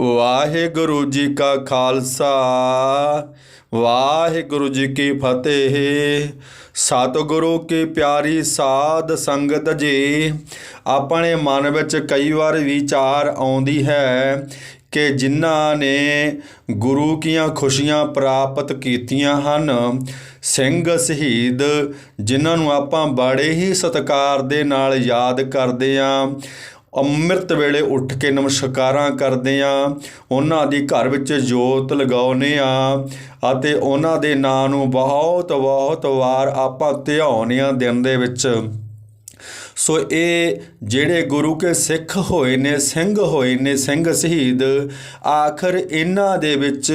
ਵਾਹਿਗੁਰੂ ਜੀ ਕਾ ਖਾਲਸਾ, ਵਾਹਿਗੁਰੂ ਜੀ ਕੀ ਫਤਿਹ। ਸਤਿਗੁਰੂ ਕੀ ਪਿਆਰੀ ਸਾਧ ਸੰਗਤ ਜੀ, ਆਪਣੇ ਮਨ ਵਿੱਚ ਕਈ ਵਾਰ ਵਿਚਾਰ ਆਉਂਦੀ ਹੈ ਕਿ ਜਿਨ੍ਹਾਂ ਨੇ ਗੁਰੂ ਕੀਆਂ ਖੁਸ਼ੀਆਂ ਪ੍ਰਾਪਤ ਕੀਤੀਆਂ ਹਨ, ਸਿੰਘ ਸ਼ਹੀਦ, ਜਿਨ੍ਹਾਂ ਨੂੰ ਆਪਾਂ ਬੜੇ ਹੀ ਸਤਿਕਾਰ ਦੇ ਨਾਲ ਯਾਦ ਕਰਦੇ ਆਂ। ਅੰਮ੍ਰਿਤ ਵੇਲੇ ਉੱਠ ਕੇ ਨਮਸਕਾਰਾਂ ਕਰਦੇ ਆ। ਉਹਨਾਂ ਦੀ ਘਰ ਵਿੱਚ ਜੋਤ ਲਗਾਉਨੇ ਆ ਅਤੇ ਉਹਨਾਂ ਦੇ ਨਾਂ ਨੂੰ ਬਹੁਤ ਬਹੁਤ ਵਾਰ ਆਪਾਂ ਧਿਆਉਂਦੇ ਆ ਦਿਨ ਦੇ ਵਿੱਚ। ਸੋ ਇਹ ਜਿਹੜੇ ਗੁਰੂ ਕੇ ਸਿੱਖ ਹੋਏ ਨੇ, ਸਿੰਘ ਹੋਏ ਨੇ, ਸਿੰਘ ਸ਼ਹੀਦ, ਆਖਰ ਇਹਨਾਂ ਦੇ ਵਿੱਚ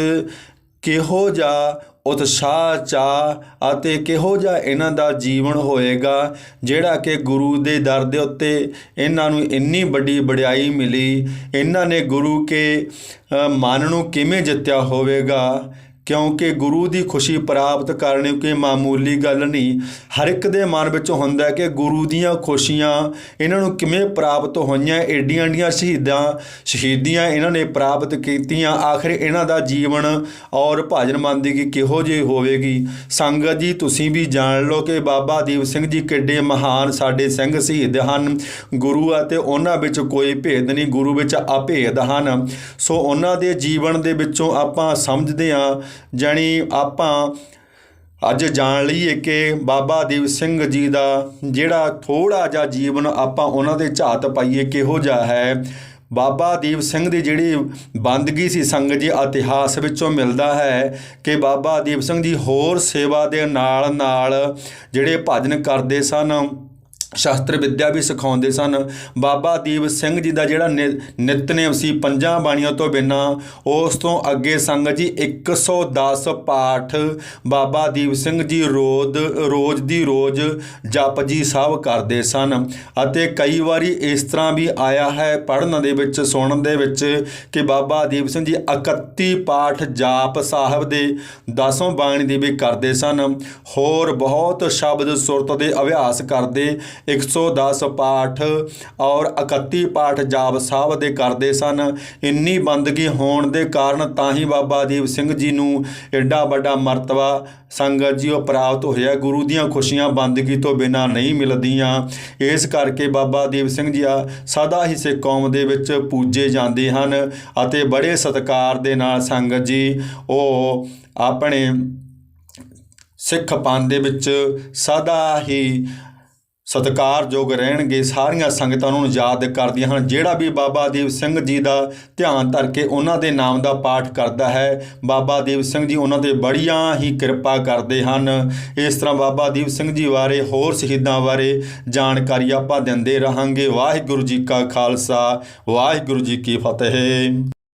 ਕਿਹੋ ਜਿਹਾ ਉਤਸ਼ਾਹ ਚਾ ਅਤੇ ਕਿਹੋ ਜਿਹਾ ਇਹਨਾਂ ਦਾ ਜੀਵਨ ਹੋਏਗਾ, ਜਿਹੜਾ ਕਿ ਗੁਰੂ ਦੇ ਦਰ ਦੇ ਉੱਤੇ ਇਹਨਾਂ ਨੂੰ ਇੰਨੀ ਵੱਡੀ ਵਡਿਆਈ ਮਿਲੀ, ਇਹਨਾਂ ਨੇ ਗੁਰੂ ਕੇ ਮਨ ਨੂੰ ਕਿਵੇਂ ਜਿੱਤਿਆ ਹੋਵੇਗਾ ਕਿਉਂਕਿ ਗੁਰੂ ਦੀ ਖੁਸ਼ੀ ਪ੍ਰਾਪਤ ਕਰਨੀ ਕੋਈ ਮਾਮੂਲੀ ਗੱਲ ਨਹੀਂ। ਹਰ ਇੱਕ ਦੇ ਮਨ ਵਿੱਚ ਹੁੰਦਾ ਕਿ ਗੁਰੂ ਦੀਆਂ ਖੁਸ਼ੀਆਂ ਇਹਨਾਂ ਨੂੰ ਕਿਵੇਂ ਪ੍ਰਾਪਤ ਹੋਈਆਂ, ਏਡੀਆਂ ਏਡੀਆਂ ਸ਼ਹੀਦਾਂ, ਸ਼ਹੀਦੀਆਂ ਇਹਨਾਂ ਨੇ ਪ੍ਰਾਪਤ ਕੀਤੀਆਂ, ਆਖਰ ਇਹਨਾਂ ਦਾ ਜੀਵਨ ਔਰ ਭਜਨ ਬੰਦਗੀ ਕਿਹੋ ਜਿਹੀ ਹੋਵੇਗੀ? ਸੰਗਤ ਜੀ, ਤੁਸੀਂ ਵੀ ਜਾਣ ਲਓ ਕਿ ਬਾਬਾ ਦੀਪ ਸਿੰਘ ਜੀ ਕਿੱਡੇ ਮਹਾਨ ਸਾਡੇ ਸਿੰਘ ਸ਼ਹੀਦ ਹਨ। ਗੁਰੂ ਅਤੇ ਉਹਨਾਂ ਵਿੱਚ ਕੋਈ ਭੇਦ ਨਹੀਂ, ਗੁਰੂ ਵਿੱਚ ਅਭੇਦ ਹਨ। ਸੋ ਉਹਨਾਂ ਦੇ ਜੀਵਨ ਦੇ ਵਿੱਚੋਂ ਆਪਾਂ ਸਮਝਦੇ ਹਾਂ ਜਾਣੀ ਆਪਾਂ ਅੱਜ ਜਾਣ ਲਈਏ ਕਿ ਬਾਬਾ ਦੀਪ ਸਿੰਘ ਜੀ ਦਾ ਜਿਹੜਾ ਥੋੜਾ ਜਿਹਾ ਜੀਵਨ ਆਪਾਂ ਉਹਨਾਂ ਦੇ ਝਾਤ ਪਾਈਏ ਕਿਹੋ ਜਿਹਾ ਹੈ। ਬਾਬਾ ਦੀਪ ਸਿੰਘ ਦੀ ਜਿਹੜੀ ਬੰਦਗੀ ਸੀ ਸੰਗਤ ਜੀ, ਇਤਿਹਾਸ ਵਿੱਚੋਂ ਮਿਲਦਾ ਹੈ ਕਿ ਬਾਬਾ ਦੀਪ ਸਿੰਘ ਜੀ ਹੋਰ ਸੇਵਾ ਦੇ ਨਾਲ ਨਾਲ ਜਿਹੜੇ ਭਜਨ ਕਰਦੇ ਸਨ ਸ਼ਾਸਤਰ ਵਿੱਦਿਆ ਵੀ ਸਿਖਾਉਂਦੇ ਸਨ। ਬਾਬਾ ਦੀਪ ਸਿੰਘ ਜੀ ਦਾ ਜਿਹੜਾ ਨਿ- ਨਿਤਨੇਮ ਸੀ ਪੰਜਾਂ ਬਾਣੀਆਂ ਤੋਂ ਬਿਨਾਂ, ਉਸ ਤੋਂ ਅੱਗੇ ਸੰਗਤ ਜੀ 110 ਪਾਠ ਬਾਬਾ ਦੀਪ ਸਿੰਘ ਜੀ ਰੋਜ਼ ਰੋਜ਼ ਦੀ ਰੋਜ਼ ਜਪਜੀ ਸਾਹਿਬ ਕਰਦੇ ਸਨ। ਅਤੇ ਕਈ ਵਾਰੀ ਇਸ ਤਰ੍ਹਾਂ ਵੀ ਆਇਆ ਹੈ ਪੜ੍ਹਨ ਦੇ ਵਿੱਚ, ਸੁਣਨ ਦੇ ਵਿੱਚ ਕਿ ਬਾਬਾ ਦੀਪ ਸਿੰਘ ਜੀ 31 ਪਾਠ ਜਾਪ ਸਾਹਿਬ ਦੇ 10ਵਾਂ ਬਾਣੀ ਦੇ ਵੀ ਕਰਦੇ ਸਨ। ਹੋਰ ਬਹੁਤ ਸ਼ਬਦ ਸੁਰਤ ਦੇ ਅਭਿਆਸ ਕਰਦੇ 110 ਪਾਠ ਔਰ 31 ਪਾਠ ਜਾਪ ਸਾਹਿਬ ਦੇ ਕਰਦੇ ਸਨ। ਇੰਨੀ ਬੰਦਗੀ ਹੋਣ ਦੇ ਕਾਰਨ ਤਾਂ ਹੀ ਬਾਬਾ ਦੀਪ ਸਿੰਘ ਜੀ ਨੂੰ ਐਡਾ ਵੱਡਾ ਮਰਤਬਾ ਸੰਗਤ ਜੀ ਉਹ ਪ੍ਰਾਪਤ ਹੋਇਆ। ਗੁਰੂ ਦੀਆਂ ਖੁਸ਼ੀਆਂ ਬੰਦਗੀ ਤੋਂ ਬਿਨਾਂ ਨਹੀਂ ਮਿਲਦੀਆਂ। ਇਸ ਕਰਕੇ ਬਾਬਾ ਦੀਪ ਸਿੰਘ ਜੀ ਆ ਸਦਾ ਹੀ ਸਿੱਖ ਕੌਮ ਦੇ ਵਿੱਚ ਪੂਜੇ ਜਾਂਦੇ ਹਨ ਅਤੇ ਬੜੇ ਸਤਿਕਾਰ ਦੇ ਨਾਲ ਸੰਗਤ ਜੀ ਉਹ ਆਪਣੇ ਸਿੱਖ ਪੰਥ ਦੇ ਵਿੱਚ ਸਦਾ ਹੀ ਸਤਿਕਾਰਯੋਗ ਰਹਿਣਗੇ, ਸਾਰੀਆਂ ਸੰਗਤਾਂ ਨੂੰ ਯਾਦ ਕਰਦੀਆਂ ਹਨ। ਜਿਹੜਾ ਵੀ ਬਾਬਾ ਦੀਪ ਸਿੰਘ ਜੀ ਦਾ ਧਿਆਨ ਧਰ ਕੇ ਉਹਨਾਂ ਦੇ ਨਾਮ ਦਾ ਪਾਠ ਕਰਦਾ ਹੈ, ਬਾਬਾ ਦੀਪ ਸਿੰਘ ਜੀ ਉਹਨਾਂ ਤੇ ਬੜੀਆਂ ਹੀ ਕਿਰਪਾ ਕਰਦੇ ਹਨ। ਇਸ ਤਰ੍ਹਾਂ ਬਾਬਾ ਦੀਪ ਸਿੰਘ ਜੀ ਬਾਰੇ ਹੋਰ ਸ਼ਹੀਦਾਂ ਬਾਰੇ ਜਾਣਕਾਰੀ ਆਪਾਂ ਦਿੰਦੇ ਰਹਾਂਗੇ। ਵਾਹਿਗੁਰੂ ਜੀ ਕਾ ਖਾਲਸਾ, ਵਾਹਿਗੁਰੂ ਜੀ ਕੀ ਫਤਿਹ।